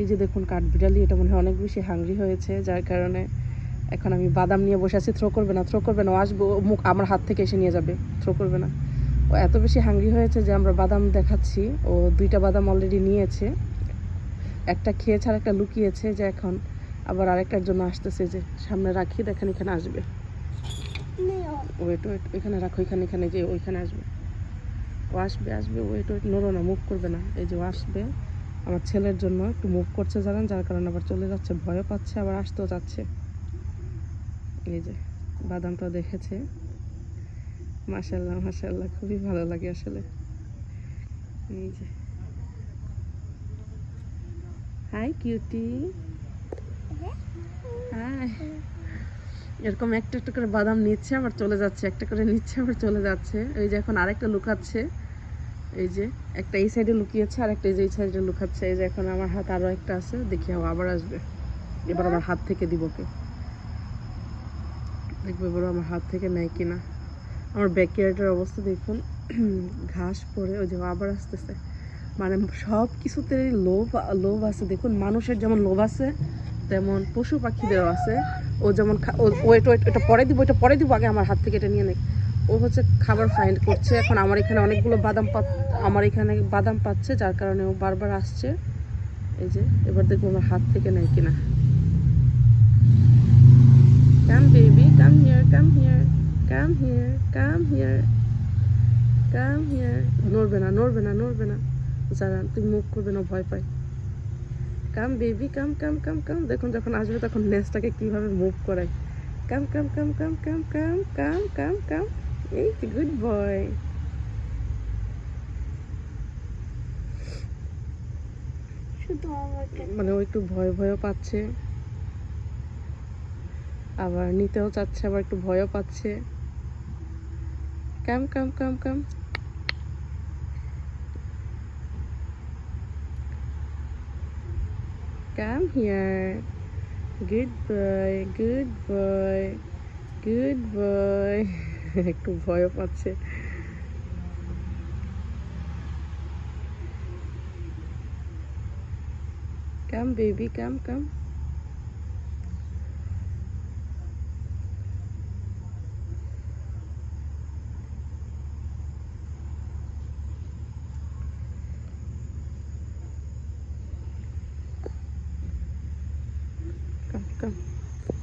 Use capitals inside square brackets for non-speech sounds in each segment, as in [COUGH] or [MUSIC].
এই যে দেখুন কাঠবিড়ালি এটা মনে হয় অনেক বেশি হাংরি হয়েছে যার কারণে এখন আমি বাদাম নিয়ে বসে আছি। থ্রো করবে না থ্রো করবে না আসবে মুখ আমার হাত থেকে এসে নিয়ে যাবে। থ্রো করবে না। ও এত বেশি হাংরি হয়েছে যে আমরা বাদাম দেখাচ্ছি। ও দুইটা বাদাম অলরেডি নিয়েছে। একটা খেয়েছে আর একটা লুকিয়েছে যে এখন আবার আরেকটার জন্য আসতেছে যে সামনে রাখি দেখেন এখানে আসবে। ওয়েট ওয়েট এখানে রাখো এখানে এখানে যে ওইখানে আসবে। ও আসবে আসবে ওয়েট ওয়েট নড়ো না মুভ করবে না। এই যে ও আসবে, আমার ছেলের জন্য একটু মুভ করছে জানেন, যার কারণে আবার চলে যাচ্ছে, ভয়ও পাচ্ছে, আবার আসতেও যাচ্ছে। এই যে বাদামটা দেখেছে। মাশাল্লাহ মাশাল্লাহ খুবই ভালো লাগে আসলে। এই যে। হাই কিউটি হাই এরকম একটা একটা করে বাদাম নিচ্ছে, আবার চলে যাচ্ছে, একটা করে নিচ্ছে, আবার চলে যাচ্ছে। এই যে এখন আরেকটা লুকাচ্ছে। এই যে, একটা এই সাইডে লুকিয়েছে, আর একটা এই সাইডে লুকাচ্ছে। এই যে এখন আমার হাত আরও একটা আছে, দেখি আবার আসবে। এবার আমার হাত থেকে দিব ওকে। দেখব এবার আমার হাত থেকে নেয় কিনা আমার ব্যাকয়ার্ডের অবস্থা দেখুন, [CLEARS THROAT] ঘাস পরে ওই যে আবার আসতেছে। মানে সব কিছুতে লোভ লোভ আছে। দেখুন, মানুষের যেমন লোভ আছে, তেমন পশু পাখিদেরও আছে। ও যেমন ওয়েট ওয়েট এটা পরে দিব, এটা পরে দিব, আগে আমার হাত থেকে এটা নিয়ে নেই ও হচ্ছে খাবার ফাইন্ড করছে। এখন আমার এখানে অনেকগুলো বাদাম পাত আমার এখানে বাদাম পাচ্ছে, যার কারণে ও বারবার আসছে। এই যে, এবার দেখব আমার হাত থেকে নেয় কিনা। Come baby come here come here come here come here come here নড়বে না নড়বে না নড়বে না। যারা তুমি মুখ করবে না, ভয় পায়। কাম বেবি কাম কাম কাম কাম দেখুন, যখন আসবে তখন নেসটাকে কীভাবে মুভ করায়। কাম come come come come come come come কাম গুড বয় শুধু আমাকে মানে ও একটু ভয় ভয়ও পাচ্ছে। আবার নিতেও চাচ্ছে আবার একটু ভয়ও পাচ্ছে। Come come come come come here good boy good boy good boy একটু ভয়ও পাচ্ছে। কাম বেবি কাম কাম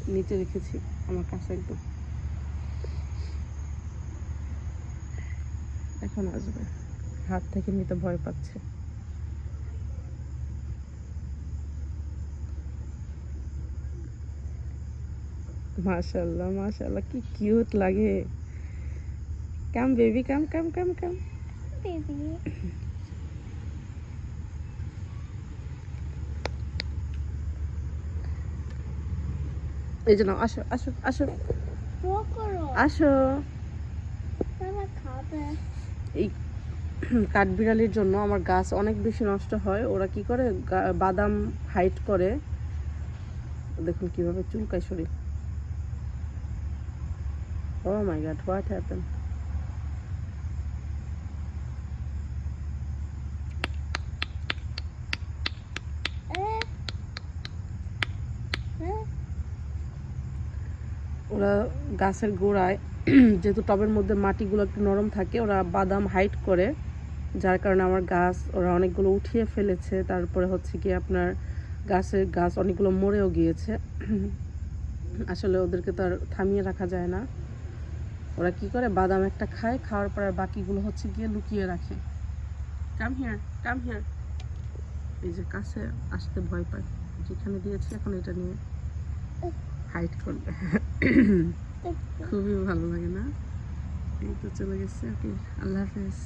নিচে রেখেছি আমার কাছে একদম। এখন আসবে। হাত থেকে নিতে ভয় পাচ্ছে। মাশাল্লাহ মাশাল্লাহ কি কিউট লাগে। কাম বেবি কাম কাম কাম কাম বেবি এই জন্য আসো আসো আসো। আসো। খাবে এই কাঠবিড়ালির জন্য আমার গাছ অনেক বেশি নষ্ট হয়। ওরা কি করে? বাদাম হাইট করে। দেখুন কীভাবে চুলকায় শরীর। Oh my God what happen ওরা গাছের গোড়ায়, [CLEARS THROAT] যেহেতু টবের মধ্যে মাটিগুলো একটু নরম থাকে, ওরা বাদাম হাইট করে। যার কারণে আমার গাছ, ওরা অনেকগুলো উঠিয়ে ফেলেছে। তারপরে হচ্ছে কি আপনার গাছের গাছ অনেকগুলো মরেও গিয়েছে। [CLEARS THROAT] আসলে ওদেরকে তো আর থামিয়ে রাখা যায় না। ওরা কি করে? বাদাম একটা খায়, খাওয়ার পর আর বাকিগুলো হচ্ছে গিয়ে লুকিয়ে রাখে। কাম হিয়ার কাম হিয়ার এই যে কাছে আসতে ভয় পায়। যেখানে দিয়েছি এখন এটা নিয়ে। হাইট করবে। খুবই ভালো লাগে না? এই তো চলে গেছে ওকে আল্লাহ হাফেজ।